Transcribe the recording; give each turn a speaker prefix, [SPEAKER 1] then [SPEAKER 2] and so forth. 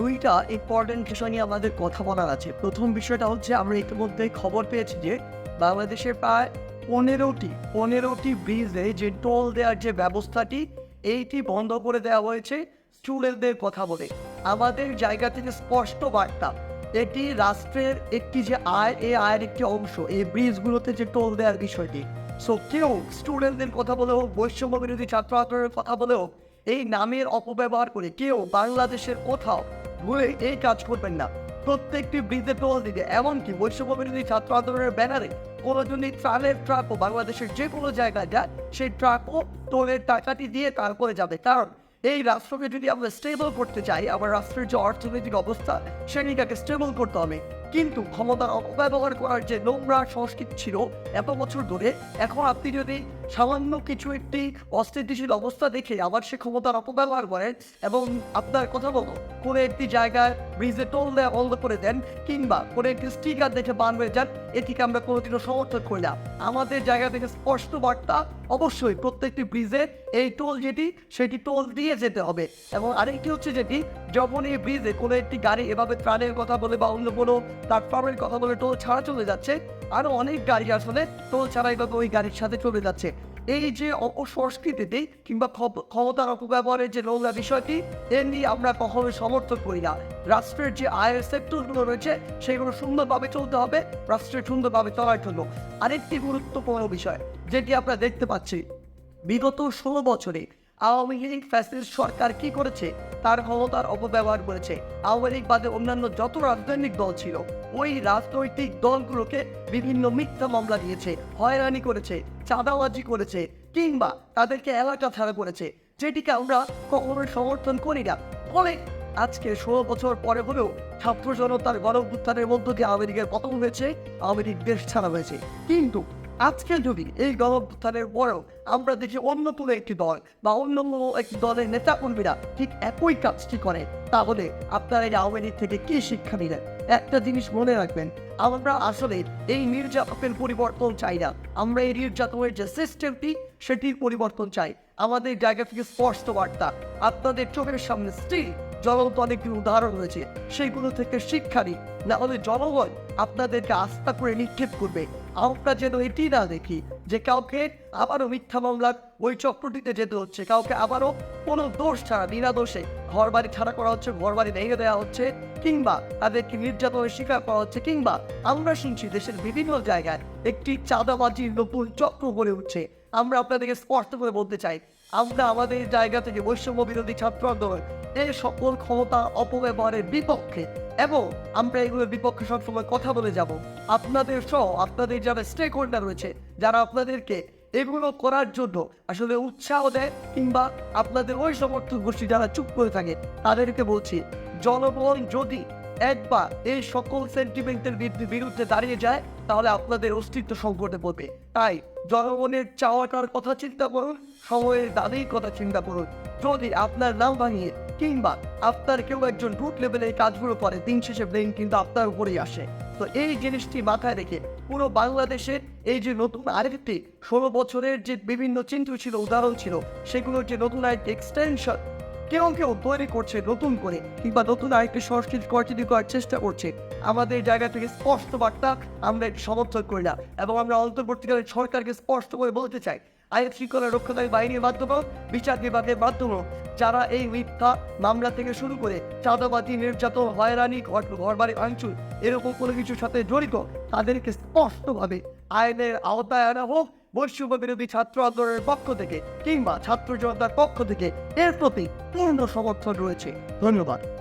[SPEAKER 1] দুইটা ইম্পর্টেন্ট বিষয় নিয়ে আমাদের কথা বলার আছে। প্রথম বিষয়টা হচ্ছে, আমরা ইতিমধ্যে খবর পেয়েছি যে, বাংলাদেশের প্রায় পনেরোটি পনেরোটি ব্রিজে যে টোল দেওয়ার যে ব্যবস্থাটি, এইটি বন্ধ করে দেওয়া হয়েছে স্টুডেন্টদের কথা বলে। আমাদের জায়গা থেকে স্পষ্ট বার্তা, এটি রাষ্ট্রের একটি যে আয়, এই আয়ের একটি অংশ, এই ব্রিজগুলোতে যে টোল দেওয়ার বিষয়টি। সো কেউ স্টুডেন্টদের কথা বলে হোক বৈষম্য বিরোধী ছাত্র আন্দোলনের কথা বলে হোক, এই নামের অপব্যবহার করে কেউ বাংলাদেশের কোথাও ভুলে এই কাজ করবেন না। প্রত্যেকটি ব্রিজে টোল দিতে এমনকি বৈষম্য বিরোধী ছাত্র আন্দোলনের ব্যানারে কোনো যদি ট্রানের ট্রাকও বাংলাদেশের যে কোনো জায়গায় যায়, সেই ট্রাকও টোলের টাকাটি দিয়ে তারপরে যাবে। কারণ এই রাষ্ট্রকে যদি আমরা স্টেবল করতে চাই, আমার রাষ্ট্রের যে অর্থনৈতিক অবস্থা সেটিকে স্টেবল করতে হবে। কিন্তু ক্ষমতার অপব্যবহার করার যে নোংরা সংস্কৃতি ছিল, এত বছর ধরে, এখন আপনি যদি সামান্য কিছু একটি অস্থিতিশীল অবস্থা দেখে আবার সে ক্ষমতার অপব্যবহার করেন এবং আপনার কথা বলো, কোনো একটি জায়গায় ব্রিজে টোল দেওয়া বন্ধ করে দেন কিংবা কোনো একটি স্টিকার দেখে বান হয়ে যান, এটিকে আমরা কোনোদিনও সমর্থন করি না। আমাদের জায়গা থেকে স্পষ্ট বার্তা, অবশ্যই প্রত্যেকটি ব্রিজে এই টোল যেটি, সেটি টোল দিয়ে যেতে হবে। এবং আরেকটি হচ্ছে যেটি, যখন এই ব্রিজে কোনো একটি গাড়ি এভাবে ত্রাণের কথা বলে বা অন্য কোনো প্ল্যাটফর্মের কথা বলে টোল ছাড়া চলে যাচ্ছে আরও অনেক গাড়ি আসলে টোল ছাড়াই বা ওই গাড়ির সাথে চলে যাচ্ছে। এই যে অপসংস্কৃতিটি কিংবা ক্ষম- ক্ষমতার অপব্যবহারের যে নোংরা বিষয়টি, এর নিয়ে আমরা কখনোই সমর্থন করি না। রাষ্ট্রের যে আয়ের সেক্টরগুলো রয়েছে, সেগুলো সুন্দরভাবে চলতে হবে, রাষ্ট্রের সুন্দরভাবে চলার জন্য। আরেকটি গুরুত্বপূর্ণ বিষয়, যেটি আমরা দেখতে পাচ্ছি, বিগত ষোলো বছরে আওয়ামী লীগ ফ্যাসিস্ট সরকার কি করেছে? তার ক্ষমতার অপব্যবহার করেছে। আওয়ামী লীগ বাদে অন্যান্য যত রাজনৈতিক দল ছিল, ওই রাজনৈতিক দলগুলোকে বিভিন্ন মিথ্যা মামলা দিয়েছে, হয়রানি করেছে, চাঁদাবাজি করেছে, কিংবা তাদেরকে এলাকা ছাড়া করেছে, যেটিকে আমরা কখনোই সমর্থন করি না। ফলে আজকে ষোলো বছর পরে হলেও ছাত্র জনতার গণ উত্থানের মধ্য দিয়ে আওয়ামী লীগের পতন হয়েছে, আওয়ামী লীগ দেশ ছাড়া হয়েছে। কিন্তু আজকে যদি এই গণভ্যুত্থানের পরেও আমরা দেখি অন্য কোনো একটি দল বা অন্য কোনো একটি দলের নেতা কর্মীরা ঠিক একই কাজটি করে। তাহলে আপনারা এই আওয়ামী লীগ থেকে কি শিক্ষা নিলেন? একটা জিনিস মনে রাখবেন, আমরা আসলে এই নির্যাতনের পরিবর্তন চাই না। আমরা এই নির্যাতনের যে সিস্টেমটি সেটির পরিবর্তন চাই। আমাদের জায়গা থেকে স্পষ্ট বার্তা, আপনাদের চোখের সামনে স্টিল জ্বলন্ত অনেকগুলো উদাহরণ রয়েছে, সেইগুলো থেকে শিক্ষা নিই না হলে জনগণ আপনাদেরকে আস্থা করে নিক্ষেপ করবে। আমরা যেন এটি না দেখি যে কাউকে আবারও মিথ্যা মামলার ওই চক্রটিতে যেতে হচ্ছে। কাউকে আবারও কোনো দোষ ছাড়া, বিনা দোষে ঘর বাড়ি ছাড়া করা হচ্ছে ঘর বাড়ি ভেঙে দেওয়া হচ্ছে, কিংবা তাদেরকে নির্যাতনের শিকার করা হচ্ছে, কিংবা আমরা শুনছি দেশের বিভিন্ন জায়গায় একটি চাঁদাবাজির নতুন চক্র গড়ে উঠছে। আমরা আপনাদেরকে স্পষ্ট করে বলতে চাই, আমরা আমাদের জায়গা থেকে বৈষম্য বিরোধী ছাত্র আন্দোলন এই সকল ক্ষমতা অপব্যবহারের বিপক্ষে, এবং আমরা এগুলোর বিপক্ষে সবসময় কথা বলে যাব। আপনাদের সহ আপনাদের যারা স্টেক হোল্ডার রয়েছে, যারা আপনাদেরকে এগুলো করার জন্য আসলে উৎসাহ দেয়, কিংবা আপনাদের ওই সমর্থক গোষ্ঠী যারা চুপ করে থাকে, তাদেরকে বলছি, জনগণ যদি একবার এই সকল সেন্টিমেন্টের বিরুদ্ধে- দাঁড়িয়ে যায়, তাহলে আপনাদের অস্তিত্ব সংকটে পড়বে। তাই জনগণের চাওয়াটার কথা চিন্তা করুন, সময়ের দাবির কথা চিন্তা করুন। যদি আপনার নাম ভাঙিয়ে কিংবা আপনার কেউ একজন রুট লেভেলে কাজগুলো করে, দিন শেষে ব্লেম কিন্তু আপনার উপরেই আসে। তো এই জিনিসটি মাথায় রেখে পুরো বাংলাদেশের এই যে নতুন আরেকটি ষোলো বছরের যে বিভিন্ন চিন্তা ছিল, উদাহরণ ছিল, সেগুলোর যে নতুন আরেকটি এক্সটেনশন কেউ কেউ তৈরি করছে নতুন করে, কিংবা নতুন আরেকটি সংস্কৃতি কর্তৃত্ব করার চেষ্টা করছে। আমাদের জায়গা থেকে স্পষ্ট বার্তা আমরা সমর্থন করি না, এবং আমরা অন্তর্বর্তীকালে সরকারকে স্পষ্ট করে বলতে চাই, আইন শৃঙ্খলা রক্ষাকারী বাহিনীর মাধ্যমে বিচার বিভাগের মাধ্যমে যারা এই মিথ্যা মামলা থেকে শুরু করে চাঁদাবাজি, নির্যাতন, হয়রানি, ঘর ঘরবাড়ি ভাঙচুর, এরকম কোনো কিছুর সাথে জড়িত, তাদেরকে স্পষ্টভাবে আইনের আওতায় আনা হোক বৈষম্য বিরোধী ছাত্র আন্দোলনের পক্ষ থেকে কিংবা ছাত্র জনতার পক্ষ থেকে এর প্রতি পূর্ণ সমর্থন রয়েছে। ধন্যবাদ।